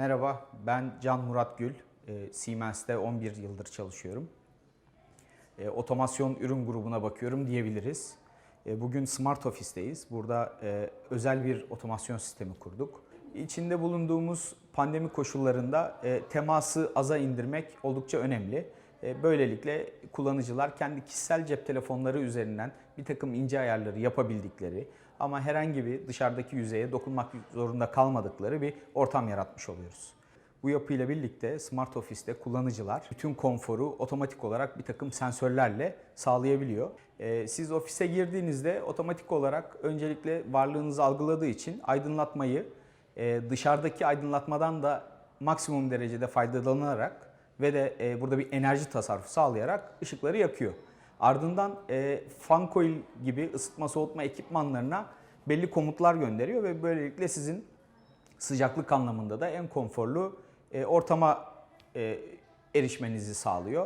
Merhaba, ben Can Murat Gül. E, Siemens'te 11 yıldır çalışıyorum. E, otomasyon ürün grubuna bakıyorum diyebiliriz. E, bugün Smart Office'teyiz. Burada e, özel bir otomasyon sistemi kurduk. İçinde bulunduğumuz pandemi koşullarında e, teması aza indirmek oldukça önemli. E, böylelikle kullanıcılar kendi kişisel cep telefonları üzerinden bir takım ince ayarları yapabildikleri ama herhangi bir dışarıdaki yüzeye dokunmak zorunda kalmadıkları bir ortam yaratmış oluyoruz. Bu yapıyla birlikte Smart Office'te kullanıcılar bütün konforu otomatik olarak bir takım sensörlerle sağlayabiliyor. Ee, siz ofise girdiğinizde otomatik olarak öncelikle varlığınızı algıladığı için aydınlatmayı e, dışarıdaki aydınlatmadan da maksimum derecede faydalanarak ve de e, burada bir enerji tasarrufu sağlayarak ışıkları yakıyor. Ardından e, fan coil gibi ısıtma soğutma ekipmanlarına belli komutlar gönderiyor ve böylelikle sizin sıcaklık anlamında da en konforlu e, ortama e, erişmenizi sağlıyor.